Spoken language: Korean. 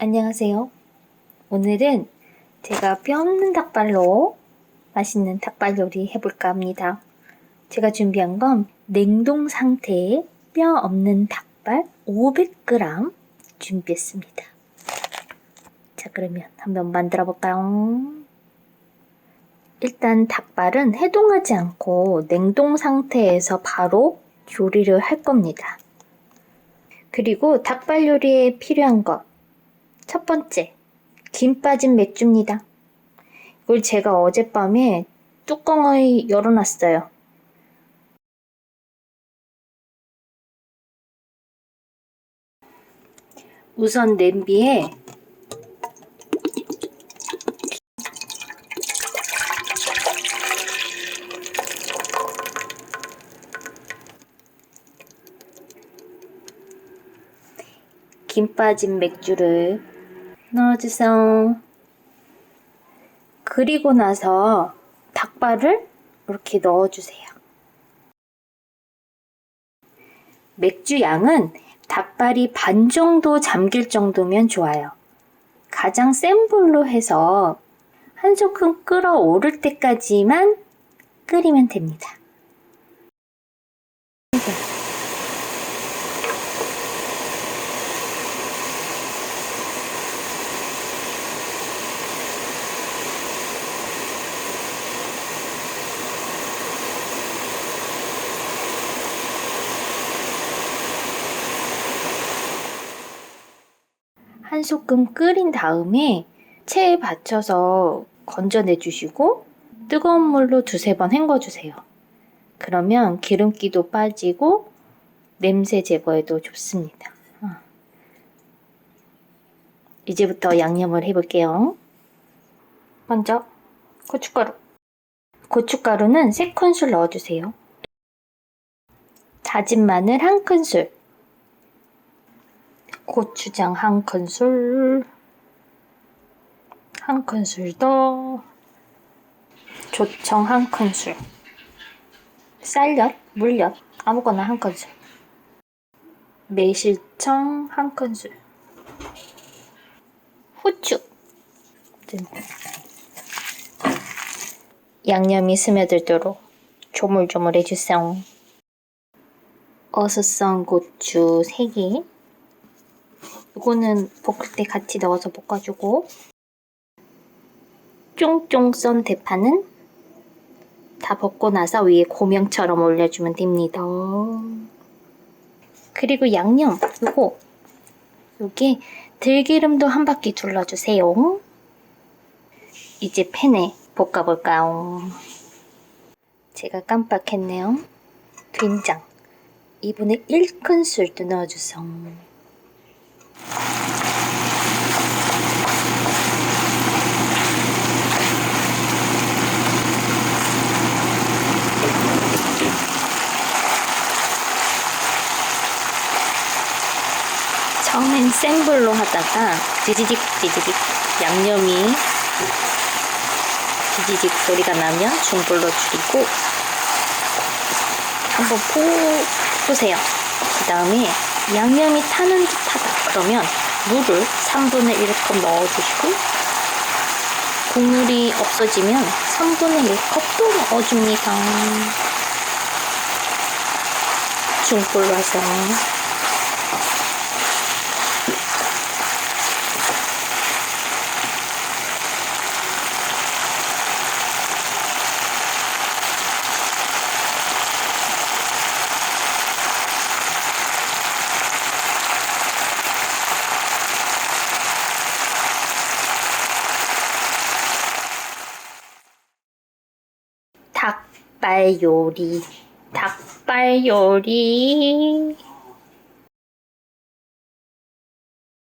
안녕하세요. 오늘은 제가 뼈 없는 닭발로 맛있는 닭발 요리 해볼까 합니다. 제가 준비한 건 냉동 상태의 뼈 없는 닭발 500g 준비했습니다. 자, 그러면 한번 만들어 볼까요? 일단 닭발은 해동하지 않고 냉동 상태에서 바로 요리를 할 겁니다. 그리고 닭발 요리에 필요한 것. 첫 번째, 김 빠진 맥주입니다. 이걸 제가 어젯밤에 뚜껑을 열어놨어요. 우선 냄비에 김 빠진 맥주를 넣어주세요. 그리고 나서 닭발을 이렇게 넣어주세요. 맥주 양은 닭발이 반 정도 잠길 정도면 좋아요. 가장 센 불로 해서 한 소끔 끓어오를 때까지만 끓이면 됩니다. 한 소끔 끓인 다음에 체에 받쳐서 건져내 주시고 뜨거운 물로 두세 번 헹궈 주세요. 그러면 기름기도 빠지고 냄새 제거에도 좋습니다. 어. 이제부터 양념을 해볼게요. 먼저 고춧가루. 고춧가루는 3큰술 넣어주세요. 다진 마늘 1큰술. 고추장 한 큰술, 한 큰술 더, 조청 한 큰술, 쌀엿, 물엿. 아무거나 한 큰술, 매실청 한 큰술, 후추, 양념이 스며들도록 조물조물 해주세요. 어슷썬 고추 3개, 이거는 볶을 때 같이 넣어서 볶아주고 쫑쫑 썬 대파는 다 볶고 나서 위에 고명처럼 올려주면 됩니다. 그리고 양념 요거 여기 들기름도 한 바퀴 둘러주세요. 이제 팬에 볶아볼까요? 제가 깜빡했네요. 된장 2분의 1큰술도 넣어주세요. 센 불로 하다가 지지직 지지직 양념이 지지직 소리가 나면 중불로 줄이고 한번 푹 보세요. 그 다음에 양념이 타는 듯하다 그러면 물을 3분의 1컵 넣어주시고 국물이 없어지면 3분의 1컵도 넣어줍니다. 중불로 해서 닭발 요리, 닭발 요리.